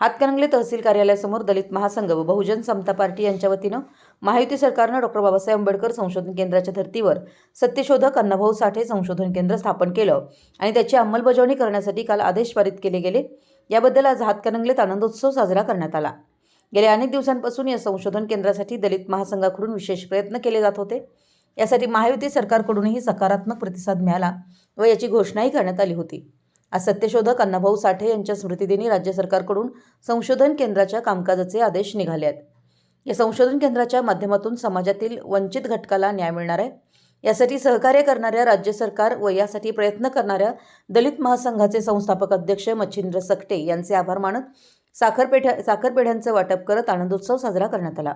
हातकणंगले तहसील कार्यालयासमोर दलित महासंघ व बहुजन समता पार्टी यांच्या वतीनं महायुती सरकारनं डॉक्टर बाबासाहेब आंबेडकर संशोधन केंद्राच्या धर्तीवर सत्यशोधक अण्णाभाऊ साठे संशोधन केंद्र स्थापन केलं आणि त्याची अंमलबजावणी करण्यासाठी काल आदेश पारित केले गेले. याबद्दल आज हातकणंगलेत आनंदोत्सव साजरा करण्यात आला. गेल्या अनेक दिवसांपासून या संशोधन केंद्रासाठी दलित महासंघाकडून विशेष प्रयत्न केले जात होते. यासाठी महायुती सरकारकडूनही सकारात्मक प्रतिसाद मिळाला व याची घोषणाही करण्यात आली होती. आज सत्यशोधक अण्णाभाऊ साठे यांच्या स्मृतिदिनी राज्य सरकारकडून संशोधन केंद्राच्या कामकाजाचे आदेश निघाले आहेत. या संशोधन केंद्राच्या माध्यमातून समाजातील वंचित घटकाला न्याय मिळणार आहे. यासाठी सहकार्य करणाऱ्या राज्य सरकार व यासाठी प्रयत्न करणाऱ्या दलित महासंघाचे संस्थापक अध्यक्ष मच्छिंद्र सकटे यांचे आभार मानत साखरपेठ्या साखरपेढ्यांचं वाटप करत आनंदोत्सव साजरा करण्यात आला.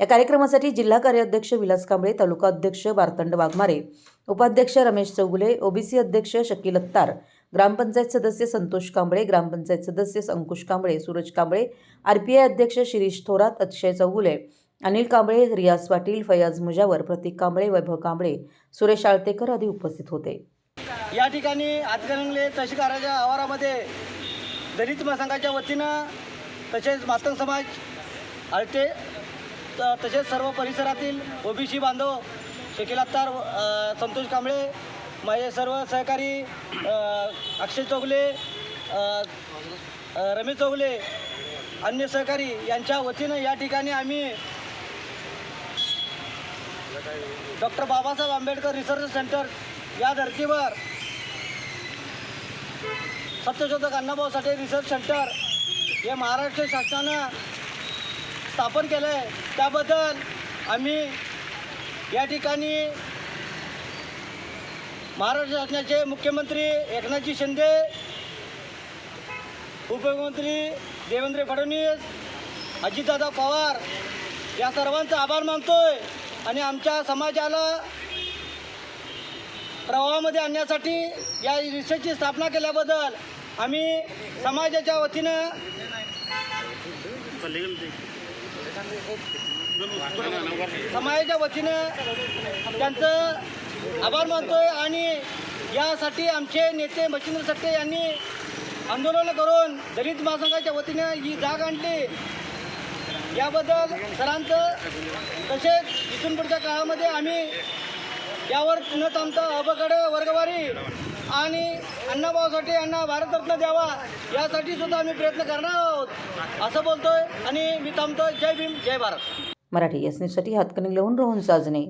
या कार्यक्रमासाठी जिल्हा कार्याध्यक्ष विलास कांबळे तालुका अध्यक्ष बारतंड वाघमारे उपाध्यक्ष रमेश चौगुले ओबीसी अध्यक्ष शकील अत्तार ग्रामपंचायत सदस्य संतोष कांबळे ग्रामपंचायत सदस्य अंकुश कांबळे सूरज कांबळे आरपीआय अध्यक्ष शिरीष थोरात अक्षय चौगुले अनिल कांबळे रियाज पाटील फयाज मुजावर प्रतीक कांबळे वैभव कांबळे सुरेश आळतेकर आदी उपस्थित होते. या ठिकाणी हातकणंगले तहसीलदाराच्या आवारामध्ये दलित महासंघाच्या वतीनं तसेच मातंग समाज आळते त- तसेच सर्व परिसरातील ओबीसी बांधव शकील अत्तार संतोष कांबळे माझे सर्व सहकारी अक्षय चौगले रमेश चौगले अन्य सहकारी यांच्या वतीनं या ठिकाणी आम्ही doctor Babasaheb Ambedkar research centre या धर्तीवर सत्यशोधक अण्णाभाऊ साठे रिसर्च सेंटर हे महाराष्ट्र शासनानं स्थापन केलं आहे त्याबद्दल आम्ही या ठिकाणी महाराष्ट्र शासनाचे मुख्यमंत्री एकनाथजी शिंदे उपमुख्यमंत्री देवेंद्र फडणवीस अजितदादा पवार या सर्वांचा आभार मानतोय आणि आमच्या समाजाला प्रवाहामध्ये आणण्यासाठी या रिक्षाची स्थापना केल्याबद्दल आम्ही समाजाच्या वतीनं समाजाच्या वतीनं त्यांचं आभार मानतोय आणि यासाठी आमचे नेते मच्छिंद्र सट्टे यांनी आंदोलन करून दलित महासंघाच्या वतीने ही जाग आणली. याबद्दल सरांचं तसेच इथून पुढच्या काळामध्ये आम्ही यावर न थांबता अबकड वर्गवारी आणि अण्णाभाऊसाठी यांना भारतरत्न द्यावा यासाठी सुद्धा आम्ही प्रयत्न करणार आहोत असं बोलतोय आणि मी थांबतोय. जय भीम जय भारत. मराठी एस न्यूजसाठी लिहून रोहन साजने.